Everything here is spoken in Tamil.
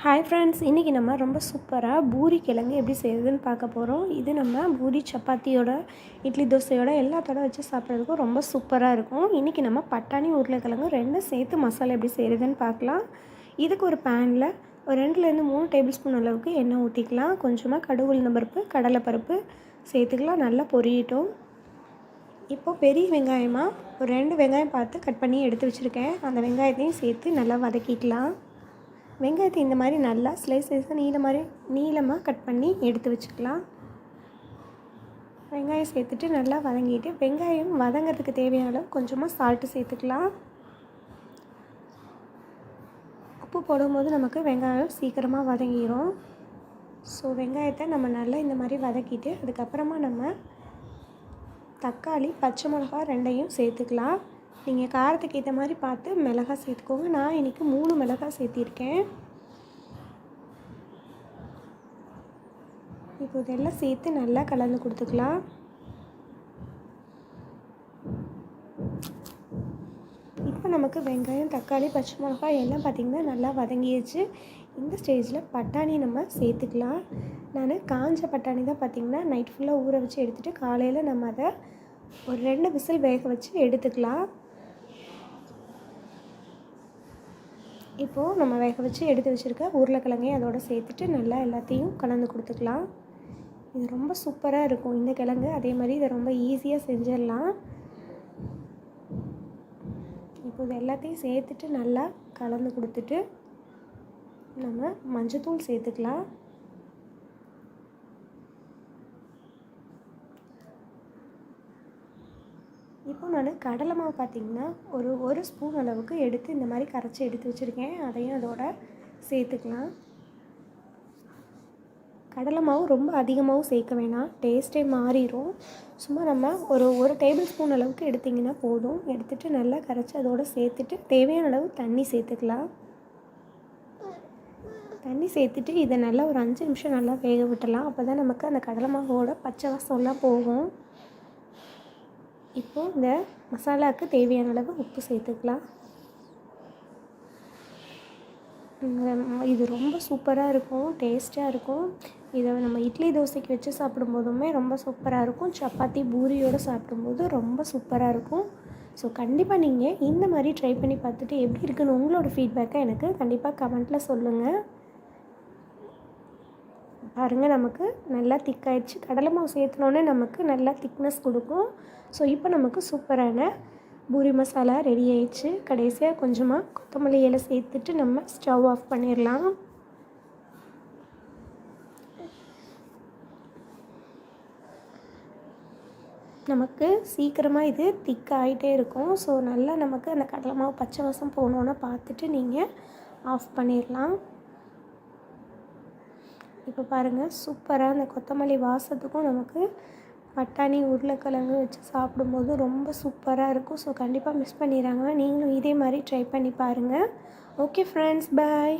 ஹாய் ஃப்ரெண்ட்ஸ் இன்றைக்கி நம்ம ரொம்ப சூப்பராக பூரி கிழங்கு எப்படி செய்யுதுன்னு பார்க்க போகிறோம் இது நம்ம பூரி சப்பாத்தியோட இட்லி தோசையோட எல்லாத்தோட வச்சு சாப்பிட்றதுக்கும் ரொம்ப சூப்பராக இருக்கும். இன்றைக்கி நம்ம பட்டாணி உருளைக்கிழங்கு ரெண்டும் சேர்த்து மசாலா எப்படி செய்கிறதுன்னு பார்க்கலாம். இதுக்கு ஒரு பேனில் ஒரு ரெண்டுலேருந்து மூணு டேபிள் ஸ்பூன் அளவுக்கு எண்ணெய் ஊற்றிக்கலாம் கொஞ்சமாக கடுகு உளுந்த பருப்பு கடலைப்பருப்பு சேர்த்துக்கலாம். நல்லா பொரியட்டும். இப்போது பெரிய வெங்காயமாக ஒரு ரெண்டு வெங்காயம் பார்த்து கட் பண்ணி எடுத்து வச்சுருக்கேன். அந்த வெங்காயத்தையும் சேர்த்து நல்லா வதக்கிக்கலாம். வெங்காயத்தை இந்த மாதிரி நல்லா ஸ்லைஸ் ஸ்லைஸாக நீள மாதிரி நீளமாக கட் பண்ணி எடுத்து வச்சுக்கலாம். வெங்காயம் சேர்த்துட்டு நல்லா வதங்கிட்டு வெங்காயம் வதங்கிறதுக்கு தேவையான அளவு கொஞ்சமாக சால்ட்டு சேர்த்துக்கலாம். உப்பு போடும்போது நமக்கு வெங்காயம் சீக்கிரமாக வதங்கிடும் ஸோ வெங்காயத்தை நம்ம நல்லா இந்த மாதிரி வதக்கிட்டு அதுக்கப்புறமா நம்ம தக்காளி பச்சை மிளகா ரெண்டையும் சேர்த்துக்கலாம். நீங்கள் காரத்துக்கு ஏற்ற மாதிரி பார்த்து மிளகாய் சேர்த்துக்கோங்க. நான் இன்றைக்கி மூணு மிளகாய் சேர்த்திருக்கேன். இப்போ இதெல்லாம் சேர்த்து நல்லா கலந்து கொடுத்துக்கலாம். இப்போ நமக்கு வெங்காயம் தக்காளி பச்சை மிளகாய் எல்லாம் பார்த்திங்கன்னா நல்லா வதங்கிடுச்சு இந்த ஸ்டேஜில் பட்டாணி நம்ம சேர்த்துக்கலாம். நான் காஞ்ச பட்டாணி தான் பார்த்திங்கன்னா நைட் ஃபுல்லாக ஊற வச்சு எடுத்துகிட்டு காலையில் நம்ம அதை ஒரு ரெண்டு விசில் வேக வச்சு எடுத்துக்கலாம். இப்போது நம்ம வேக வச்சு எடுத்து வச்சுருக்க உருளைக்கிழங்கையும் அதோடு சேர்த்துட்டு நல்லா எல்லாத்தையும் கலந்து கொடுத்துக்கலாம். இது ரொம்ப சூப்பராக இருக்கும். இந்த கிழங்கு அதே மாதிரி இதை ரொம்ப ஈஸியாக செஞ்சிடலாம். இப்போ இது எல்லாத்தையும் சேர்த்துட்டு நல்லா கலந்து கொடுத்துட்டு நம்ம மஞ்சத்தூள் சேர்த்துக்கலாம். இப்போ நான் கடலை மாவு பார்த்திங்கன்னா ஒரு ஒரு ஸ்பூன் அளவுக்கு எடுத்து இந்த மாதிரி கரைச்சி எடுத்து வச்சுருக்கேன். அதையும் அதோட சேர்த்துக்கலாம். கடலை மாவு ரொம்ப அதிகமாகவும் சேர்க்க வேணாம். டேஸ்ட்டே மாறிடும் சும்மா நம்ம ஒரு ஒரு டேபிள் ஸ்பூன் அளவுக்கு எடுத்திங்கன்னா போதும். எடுத்துகிட்டு நல்லா கரைச்சி அதோடு சேர்த்துட்டு தேவையான அளவு தண்ணி சேர்த்துக்கலாம். தண்ணி சேர்த்துட்டு இதை நல்லா ஒரு அஞ்சு நிமிஷம் நல்லா வேக விட்டலாம் அப்போ தான் நமக்கு அந்த கடலை மாவோட பச்சை வாசம்லாம் போகும். இப்போது இந்த மசாலாவுக்கு தேவையான அளவு உப்பு சேர்த்துக்கலாம். இது ரொம்ப சூப்பராக இருக்கும் டேஸ்ட்டாக இருக்கும். இதை நம்ம இட்லி தோசைக்கு வச்சு சாப்பிடும்போதுமே ரொம்ப சூப்பராக இருக்கும். சப்பாத்தி பூரியோடு சாப்பிடும்போது ரொம்ப சூப்பராக இருக்கும். ஸோ கண்டிப்பாக நீங்கள் இந்த மாதிரி ட்ரை பண்ணி பார்த்துட்டு எப்படி இருக்குன்னு உங்களோட ஃபீட்பேக்கை எனக்கு கண்டிப்பாக கமெண்ட்டில் சொல்லுங்கள் பாருங்கள் நமக்கு நல்லா திக்காயிடுச்சு கடலை மாவு சேர்த்துனோன்னே நமக்கு நல்லா திக்னஸ் கொடுக்கும். ஸோ இப்போ நமக்கு சூப்பரான பூரி மசாலா ரெடி ஆயிடுச்சு. கடைசியாக கொஞ்சமாக கொத்தமல்லி இலை சேர்த்துட்டு நம்ம ஸ்டவ் ஆஃப் பண்ணிடலாம். நமக்கு சீக்கிரமாக இது திக்காகிட்டே இருக்கும். ஸோ நல்லா நமக்கு அந்த கடலை மாவு பச்சை வசம் போகணுன்னு பார்த்துட்டு நீங்கள் ஆஃப் பண்ணிடலாம். இப்போ பாருங்கள் சூப்பராக அந்த கொத்தமல்லி வாசத்துக்கும் நமக்கு பட்டாணி உருளைக்கிழங்கு வச்சு சாப்பிடும்போது ரொம்ப சூப்பராக இருக்கும். ஸோ கண்டிப்பாக மிஸ் பண்ணிடுறாங்க நீங்களும் இதே மாதிரி ட்ரை பண்ணி பாருங்கள் ஓகே ஃப்ரெண்ட்ஸ் பாய்